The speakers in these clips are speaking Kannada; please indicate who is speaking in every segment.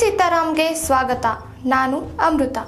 Speaker 1: ಸೀತಾರಾಮ್ಗೆ ಸ್ವಾಗತ. ನಾನು ಅಮೃತ.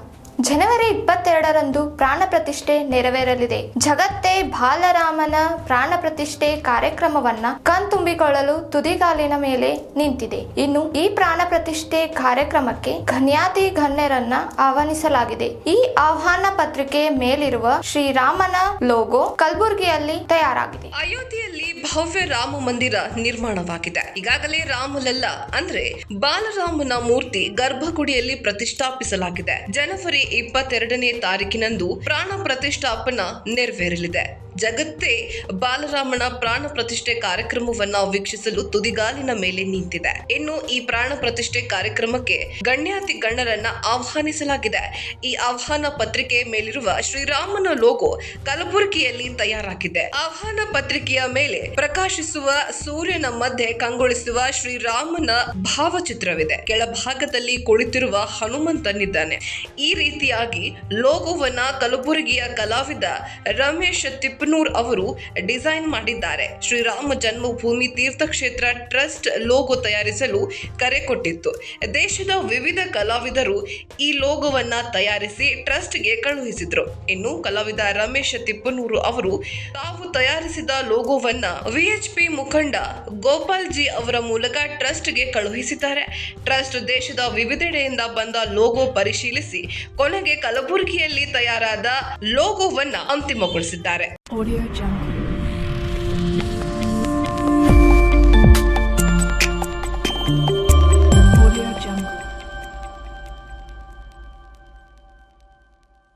Speaker 1: ಜನವರಿ ಇಪ್ಪತ್ತೆರಡರಂದು ಪ್ರಾಣ ಪ್ರತಿಷ್ಠೆ ನೆರವೇರಲಿದೆ. ಜಗತ್ತೇ ಬಾಲರಾಮನ ಪ್ರಾಣ ಪ್ರತಿಷ್ಠೆ ಕಾರ್ಯಕ್ರಮವನ್ನ ಕಣ್ತುಂಬಿಕೊಳ್ಳಲು ತುದಿಗಾಲಿನ ಮೇಲೆ ನಿಂತಿದೆ. ಇನ್ನು ಈ ಪ್ರಾಣ ಪ್ರತಿಷ್ಠೆ ಕಾರ್ಯಕ್ರಮಕ್ಕೆ ಘನ್ಯಾತಿ ಗಣ್ಯರನ್ನ ಆಹ್ವಾನಿಸಲಾಗಿದೆ. ಈ ಆಹ್ವಾನ ಪತ್ರಿಕೆ ಮೇಲಿರುವ ಶ್ರೀರಾಮನ ಲೋಗೋ ಕಲಬುರಗಿಯಲ್ಲಿ ತಯಾರಾಗಿದೆ.
Speaker 2: ಅಯೋಧ್ಯೆಯಲ್ಲಿ ಭವ್ಯ ರಾಮ ಮಂದಿರ ನಿರ್ಮಾಣವಾಗಿದೆ. ಈಗಾಗಲೇ ರಾಮಲಲ್ಲ ಅಂದ್ರೆ ಬಾಲರಾಮನ ಮೂರ್ತಿ ಗರ್ಭಗುಡಿಯಲ್ಲಿ ಪ್ರತಿಷ್ಠಾಪಿಸಲಾಗಿದೆ. ಜನವರಿ ಇಪ್ಪತ್ತೆರಡನೇ ತಾರೀಕಿನಂದು ಪ್ರಾಣ ಪ್ರತಿಷ್ಠಾಪನ ನೆರವೇರಲಿದೆ. ಜಗತ್ತೇ ಬಾಲರಾಮನ ಪ್ರಾಣ ಪ್ರತಿಷ್ಠೆ ಕಾರ್ಯಕ್ರಮವನ್ನ ವೀಕ್ಷಿಸಲು ತುದಿಗಾಲಿನ ಮೇಲೆ ನಿಂತಿದೆ. ಇನ್ನು ಈ ಪ್ರಾಣ ಪ್ರತಿಷ್ಠೆ ಕಾರ್ಯಕ್ರಮಕ್ಕೆ ಗಣ್ಯಾತಿ ಗಣ್ಯರನ್ನ ಆಹ್ವಾನಿಸಲಾಗಿದೆ. ಈ ಆಹ್ವಾನ ಪತ್ರಿಕೆ ಮೇಲಿರುವ ಶ್ರೀರಾಮನ ಲೋಗೋ ಕಲಬುರಗಿಯಲ್ಲಿ ತಯಾರಾಗಿದೆ. ಆಹ್ವಾನ ಪತ್ರಿಕೆಯ ಮೇಲೆ ಪ್ರಕಾಶಿಸುವ ಸೂರ್ಯನ ಮಧ್ಯೆ ಕಂಗೊಳಿಸುವ ಶ್ರೀರಾಮನ ಭಾವಚಿತ್ರವಿದೆ. ಕೆಳಭಾಗದಲ್ಲಿ ಕುಳಿತಿರುವ ಹನುಮಂತನಿದ್ದಾನೆ ಈ ರೀತಿಯಾಗಿ ಲೋಗೋವನ್ನ ಕಲಬುರಗಿಯ ಕಲಾವಿದ ರಮೇಶ್ ತಿಪ್ಪನೂರ್ ಅವರು ಡಿಸೈನ್ ಮಾಡಿದ್ದಾರೆ. ಶ್ರೀರಾಮ ಜನ್ಮಭೂಮಿ ತೀರ್ಥಕ್ಷೇತ್ರ ಟ್ರಸ್ಟ್ ಲೋಗೋ ತಯಾರಿಸಲು ಕರೆ ಕೊಟ್ಟಿತ್ತು. ದೇಶದ ವಿವಿಧ ಕಲಾವಿದರು ಈ ಲೋಗೋವನ್ನ ತಯಾರಿಸಿ ಟ್ರಸ್ಟ್ಗೆ ಕಳುಹಿಸಿದರು. ಇನ್ನು ಕಲಾವಿದ ರಮೇಶ್ ತಿಪ್ಪನೂರು ಅವರು ತಾವು ತಯಾರಿಸಿದ ಲೋಗೋವನ್ನ ವಿಎಚ್ಪಿ ಮುಖಂಡ ಗೋಪಾಲ್ ಜಿ ಅವರ ಮೂಲಕ ಟ್ರಸ್ಟ್ಗೆ ಕಳುಹಿಸಿದ್ದಾರೆ. ಟ್ರಸ್ಟ್ ದೇಶದ ವಿವಿಧೆಡೆಯಿಂದ ಬಂದ ಲೋಗೋ ಪರಿಶೀಲಿಸಿ ಕೊನೆಗೆ ಕಲಬುರಗಿಯಲ್ಲಿ ತಯಾರಾದ ಲೋಗೋವನ್ನ ಅಂತಿಮಗೊಳಿಸಿದ್ದಾರೆ.
Speaker 3: Audio Jungle.